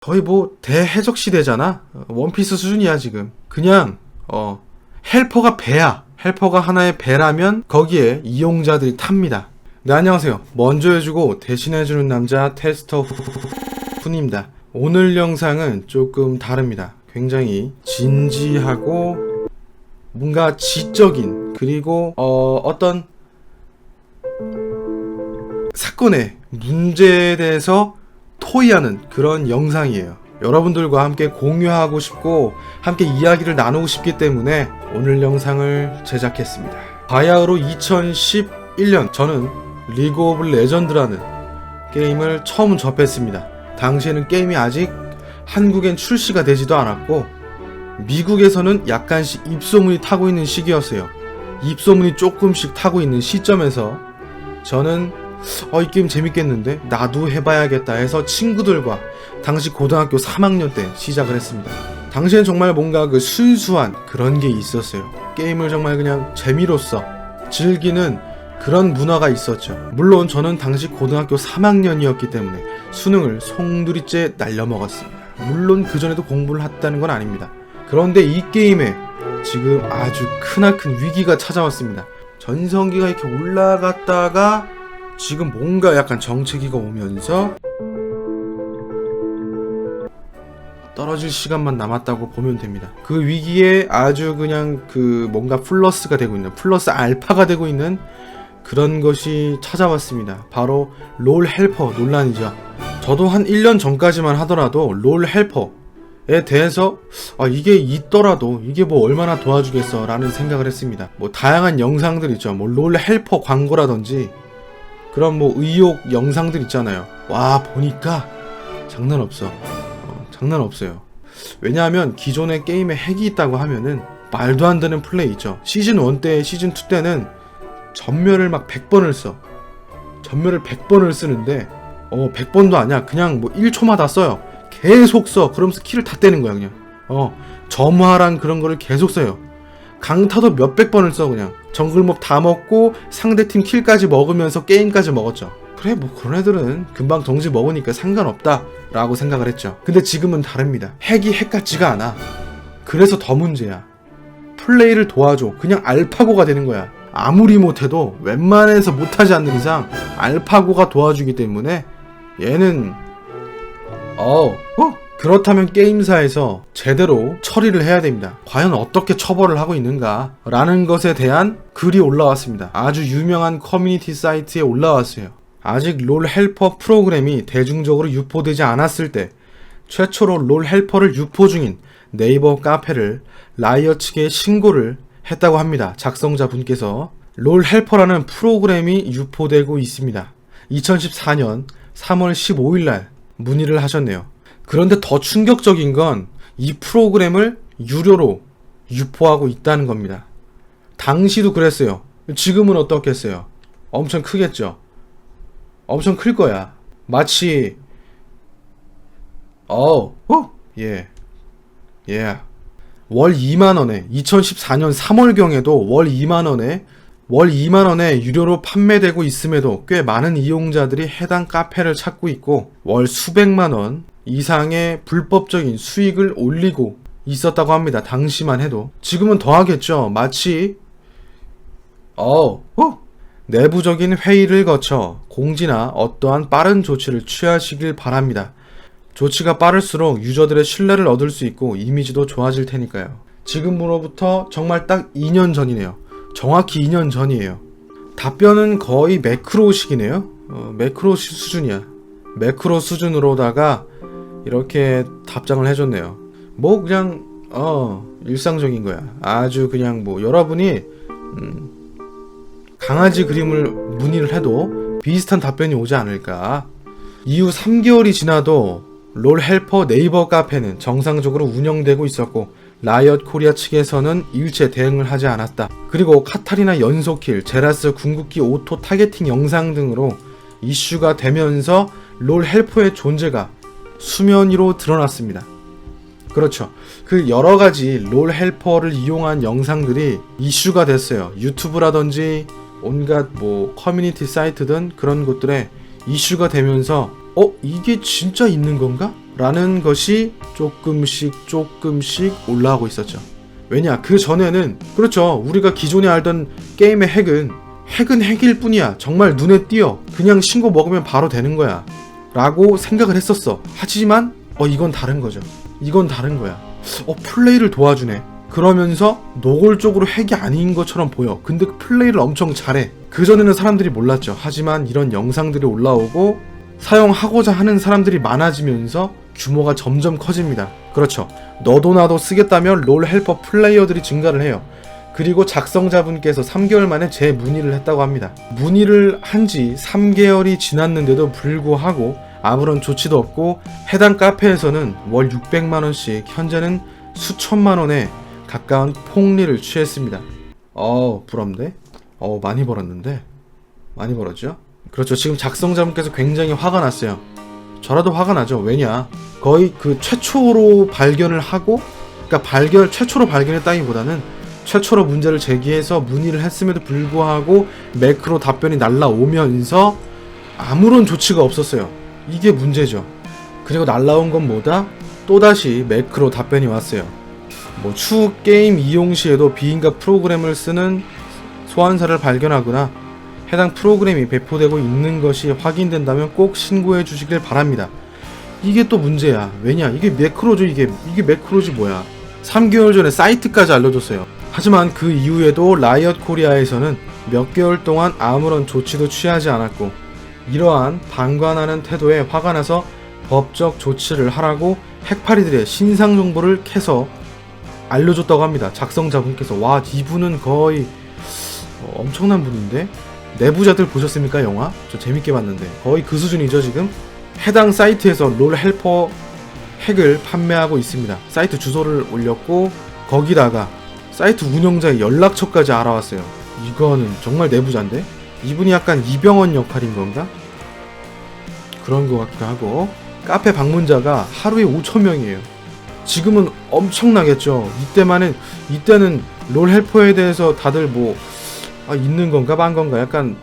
거의 뭐 대해적 시대잖아. 어, 원피스 수준이야 지금. 그냥 어 헬퍼가 배야. 헬퍼가 하나의 배라면 거기에 이용자들이 탑니다. 네 안녕하세요. 먼저 해주고 대신해주는 남자 테스터 훈입니다. 오늘 영상은 조금 다릅니다. 굉장히 진지하고 뭔가 지적인 그리고 어, 어떤 사건의 문제에 대해서 토의하는 그런 영상이에요. 여러분들과 함께 공유하고 싶고 함께 이야기를 나누고 싶기 때문에 오늘 영상을 제작했습니다. 바야흐로 2011년 저는 리그 오브 레전드라는 게임을 처음 접했습니다. 당시에는 게임이 아직 한국엔 출시가 되지도 않았고 미국에서는 약간씩 입소문이 타고 있는 시기였어요. 입소문이 조금씩 타고 있는 시점에서 저는 어, 이 게임 재밌겠는데? 나도 해봐야겠다 해서 친구들과 당시 고등학교 3학년 때 시작을 했습니다. 당시엔 정말 뭔가 그 순수한 그런 게 있었어요. 게임을 정말 그냥 재미로써 즐기는 그런 문화가 있었죠. 물론 저는 당시 고등학교 3학년이었기 때문에 수능을 송두리째 날려먹었습니다. 물론 그전에도 공부를 했다는 건 아닙니다. 그런데 이 게임에 지금 아주 크나큰 위기가 찾아왔습니다. 전성기가 이렇게 올라갔다가 지금 뭔가 약간 정체기가 오면서 떨어질 시간만 남았다고 보면 됩니다. 그 위기에 아주 그냥 그 뭔가 플러스가 되고 있는 플러스 알파가 되고 있는 그런 것이 찾아왔습니다. 바로 롤 헬퍼 논란이죠. 저도 한 1년 전까지만 하더라도 롤 헬퍼에 대해서 아, 이게 있더라도 이게 뭐 얼마나 도와주겠어 라는 생각을 했습니다. 뭐 다양한 영상들 있죠. 뭐 롤 헬퍼 광고라든지 그런 뭐 의혹 영상들 있잖아요. 와 보니까 장난 없어. 어, 장난 없어요. 왜냐하면 기존의 게임에 핵이 있다고 하면은 말도 안 되는 플레이 있죠. 시즌 1 때, 시즌 2 때는 전멸을 막 100번을 써. 전멸을 100번을 쓰는데 어 100번도 아니야. 그냥 뭐 1초마다 써요. 계속 써. 그러면서 키를 다 떼는 거야, 그냥. 어. 점화랑 그런 거를 계속 써요. 강타도 몇백 번을 써 그냥 정글몹 다 먹고 상대팀 킬까지 먹으면서 게임까지 먹었죠. 그래 뭐 그런 애들은 금방 정지 먹으니까 상관없다 라고 생각을 했죠. 근데 지금은 다릅니다. 핵이 핵 같지가 않아. 그래서 더 문제야. 플레이를 도와줘. 그냥 알파고가 되는 거야. 아무리 못해도 웬만해서 못하지 않는 이상 알파고가 도와주기 때문에 얘는 어, 어? 그렇다면 게임사에서 제대로 처리를 해야 됩니다. 과연 어떻게 처벌을 하고 있는가? 라는 것에 대한 글이 올라왔습니다. 아주 유명한 커뮤니티 사이트에 올라왔어요. 아직 롤 헬퍼 프로그램이 대중적으로 유포되지 않았을 때 최초로 롤 헬퍼를 유포 중인 네이버 카페를 라이어 측에 신고를 했다고 합니다. 작성자 분께서 롤 헬퍼라는 프로그램이 유포되고 있습니다. 2014년 3월 15일 날 문의를 하셨네요. 그런데 더 충격적인 건 이 프로그램을 유료로 유포하고 있다는 겁니다. 당시도 그랬어요. 지금은 어떻겠어요? 엄청 크겠죠? 엄청 클 거야. 마치, 어, 어, 예, 예. 월 2만원에, 2014년 3월경에도 월 2만원에, 월 2만원에 유료로 판매되고 있음에도 꽤 많은 이용자들이 해당 카페를 찾고 있고, 월 수백만원, 이상의 불법적인 수익을 올리고 있었다고 합니다. 당시만 해도. 지금은 더 하겠죠. 마치, 어, 어, 내부적인 회의를 거쳐 공지나 어떠한 빠른 조치를 취하시길 바랍니다. 조치가 빠를수록 유저들의 신뢰를 얻을 수 있고 이미지도 좋아질 테니까요. 지금으로부터 정말 딱 2년 전이네요. 정확히 2년 전이에요. 답변은 거의 매크로식이네요. 어, 매크로 시- 수준이야. 매크로 수준으로다가 이렇게 답장을 해줬네요. 뭐 그냥 어 일상적인 거야. 아주 그냥 뭐 여러분이 음, 강아지 그림을 문의를 해도 비슷한 답변이 오지 않을까. 이후 3개월이 지나도 롤 헬퍼 네이버 카페는 정상적으로 운영되고 있었고 라이엇 코리아 측에서는 일체 대응을 하지 않았다. 그리고 카타리나 연속킬, 제라스 궁극기 오토 타겟팅 영상 등으로 이슈가 되면서 롤 헬퍼의 존재가 수면 위로 드러났습니다. 그렇죠. 그 여러 가지 롤 헬퍼를 이용한 영상들이 이슈가 됐어요. 유튜브라든지 온갖 뭐 커뮤니티 사이트든 그런 곳들에 이슈가 되면서 어 이게 진짜 있는 건가? 라는 것이 조금씩 조금씩 올라오고 있었죠. 왜냐, 그 전에는, 그렇죠. 우리가 기존에 알던 게임의 핵은, 핵은 핵일 뿐이야. 정말 눈에 띄어. 그냥 신고 먹으면 바로 되는 거야. 라고 생각을 했었어. 하지만, 어, 이건 다른 거죠. 이건 다른 거야. 어, 플레이를 도와주네. 그러면서 노골적으로 핵이 아닌 것처럼 보여. 근데 그 플레이를 엄청 잘해. 그전에는 사람들이 몰랐죠. 하지만 이런 영상들이 올라오고 사용하고자 하는 사람들이 많아지면서 규모가 점점 커집니다. 그렇죠. 너도 나도 쓰겠다면 롤 헬퍼 플레이어들이 증가를 해요. 그리고 작성자분께서 3개월 만에 재문의를 했다고 합니다. 문의를 한 지 3개월이 지났는데도 불구하고 아무런 조치도 없고 해당 카페에서는 월 600만원씩 현재는 수천만원에 가까운 폭리를 취했습니다. 어 부럽네. 어 많이 벌었는데 많이 벌었죠? 그렇죠. 지금 작성자분께서 굉장히 화가 났어요. 저라도 화가 나죠. 왜냐? 거의 그 최초로 발견을 하고, 그러니까 발견 최초로 발견했다기보다는 최초로 문제를 제기해서 문의를 했음에도 불구하고 매크로 답변이 날라오면서 아무런 조치가 없었어요. 이게 문제죠. 그리고 날라온 건 뭐다? 또다시 매크로 답변이 왔어요. 뭐 추후 게임 이용 시에도 비인가 프로그램을 쓰는 소환사를 발견하거나 해당 프로그램이 배포되고 있는 것이 확인된다면 꼭 신고해 주시길 바랍니다. 이게 또 문제야. 왜냐? 이게 매크로죠, 이게. 이게 매크로지 뭐야. 3개월 전에 사이트까지 알려줬어요. 하지만 그 이후에도 라이엇 코리아에서는 몇 개월 동안 아무런 조치도 취하지 않았고, 이러한 방관하는 태도에 화가 나서 법적 조치를 하라고 핵파리들의 신상 정보를 캐서 알려줬다고 합니다. 작성자분께서. 와, 이분은 거의 어, 엄청난 분인데? 내부자들 보셨습니까 영화? 저 재밌게 봤는데 거의 그 수준이죠 지금 해당 사이트에서 롤 헬퍼 핵을 판매하고 있습니다 사이트 주소를 올렸고 거기다가 사이트 운영자의 연락처까지 알아왔어요. 이거는 정말 내부자인데? 이분이 약간 이병헌 역할인 건가? 그런 것 같기도 하고 카페 방문자가 하루에 5천 명이에요. 지금은 엄청나겠죠. 이때만은 이때는 롤 헬퍼에 대해서 다들 뭐 아, 있는 건가 만 건가 약간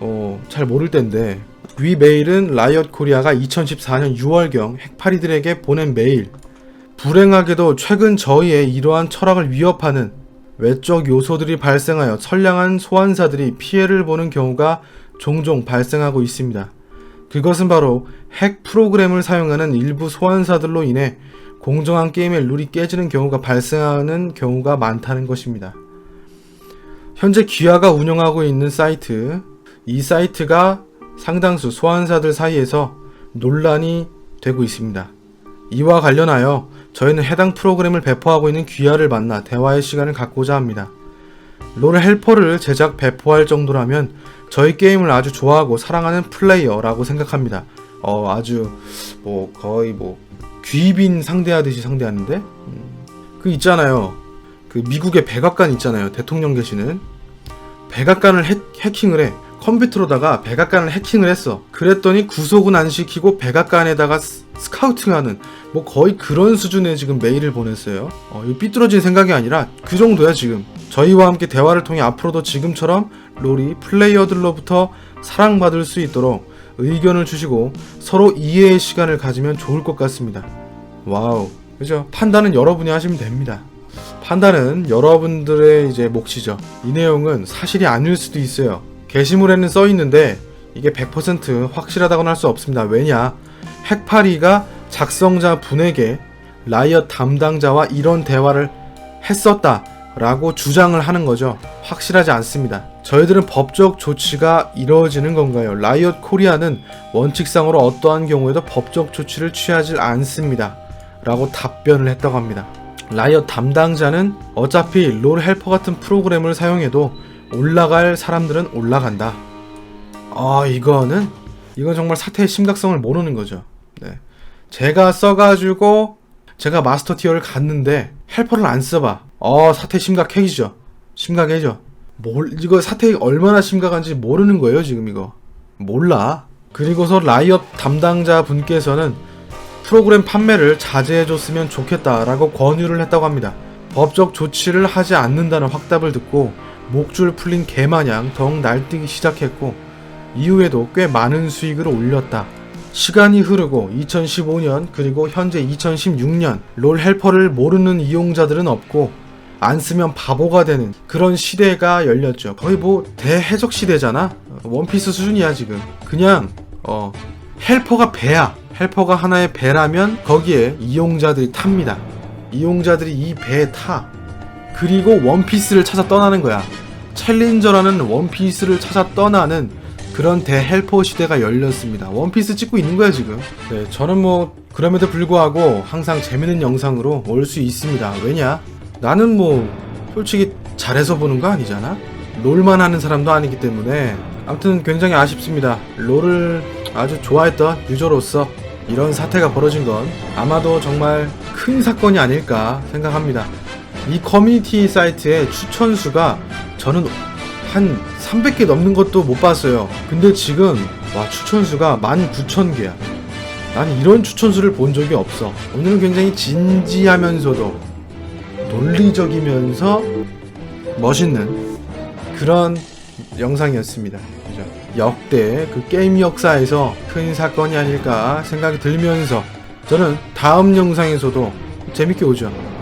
어, 잘 모를 텐데. 위 메일은 라이엇 코리아가 2014년 6월경 핵파리들에게 보낸 메일 불행하게도 최근 저희의 이러한 철학을 위협하는 외적 요소들이 발생하여 선량한 소환사들이 피해를 보는 경우가 종종 발생하고 있습니다. 그것은 바로 핵 프로그램을 사용하는 일부 소환사들로 인해 공정한 게임의 룰이 깨지는 경우가 발생하는 경우가 많다는 것입니다. 현재 귀하가 운영하고 있는 사이트, 이 사이트가 상당수 소환사들 사이에서 논란이 되고 있습니다. 이와 관련하여 저희는 해당 프로그램을 배포하고 있는 귀하를 만나 대화의 시간을 갖고자 합니다. 롤 헬퍼를 제작 배포할 정도라면 저희 게임을 아주 좋아하고 사랑하는 플레이어라고 생각합니다. 어, 아주 뭐 거의 뭐 귀빈 상대하듯이 상대하는데 음, 그 있잖아요. 그 미국의 백악관 있잖아요. 대통령 계시는 백악관을 해, 해킹을 해. 컴퓨터로다가 백악관을 해킹을 했어. 그랬더니 구속은 안 시키고 백악관에다가 스- 스카우팅하는 뭐 거의 그런 수준의 지금 메일을 보냈어요. 어, 이 삐뚤어진 생각이 아니라 그 정도야 지금. 저희와 함께 대화를 통해 앞으로도 지금처럼 롤이 플레이어들로부터 사랑받을 수 있도록 의견을 주시고 서로 이해의 시간을 가지면 좋을 것 같습니다. 와우. 그죠? 판단은 여러분이 하시면 됩니다. 판단은 여러분들의 이제 몫이죠. 이 내용은 사실이 아닐 수도 있어요. 게시물에는 써 있는데 이게 100% 확실하다고는 할 수 없습니다. 왜냐? 핵파리가 작성자 분에게 라이엇 담당자와 이런 대화를 했었다 라고 주장을 하는 거죠. 확실하지 않습니다. 저희들은 법적 조치가 이루어지는 건가요? 라이엇 코리아는 원칙상으로 어떠한 경우에도 법적 조치를 취하지 않습니다. 라고 답변을 했다고 합니다. 라이엇 담당자는 어차피 롤 헬퍼 같은 프로그램을 사용해도 올라갈 사람들은 올라간다. 아 이거는 이건 정말 사태의 심각성을 모르는 거죠. 네. 제가 써가지고 제가 마스터 티어를 갔는데 헬퍼를 안 써봐. 어 사태 심각해지죠. 심각해져. 뭘 이거 사태 얼마나 심각한지 모르는 거예요 지금 이거. 몰라. 그리고서 라이엇 담당자 분께서는 프로그램 판매를 자제해줬으면 좋겠다라고 권유를 했다고 합니다. 법적 조치를 하지 않는다는 확답을 듣고 목줄 풀린 개마냥 더욱 날뛰기 시작했고 이후에도 꽤 많은 수익을 올렸다 시간이 흐르고 2015년 그리고 현재 2016년 롤 헬퍼를 모르는 이용자들은 없고 안 쓰면 바보가 되는 그런 시대가 열렸죠. 거의 뭐 대해적 시대잖아. 원피스 수준이야 지금. 그냥 어 헬퍼가 배야. 헬퍼가 하나의 배라면 거기에 이용자들이 탑니다. 이용자들이 이 배에 타. 그리고 원피스를 찾아 떠나는 거야. 챌린저라는 원피스를 찾아 떠나는 그런 대헬퍼 시대가 열렸습니다. 원피스 찍고 있는 거야 지금. 네, 저는 뭐 그럼에도 불구하고 항상 재밌는 영상으로 올 수 있습니다. 왜냐? 나는 뭐 솔직히 잘해서 보는 거 아니잖아. 롤만 하는 사람도 아니기 때문에 아무튼 굉장히 아쉽습니다. 롤을 아주 좋아했던 유저로서 이런 사태가 벌어진 건 아마도 정말 큰 사건이 아닐까 생각합니다. 이 커뮤니티 사이트의 추천 수가 저는 한 300개 넘는 것도 못 봤어요. 근데 지금 와 추천 수가 19,000개야. 난 이런 추천 수를 본 적이 없어. 오늘은 굉장히 진지하면서도 논리적이면서 멋있는 그런 영상이었습니다. 그죠? 역대 그 게임 역사에서 큰 사건이 아닐까 생각이 들면서 저는 다음 영상에서도 재밌게 오죠.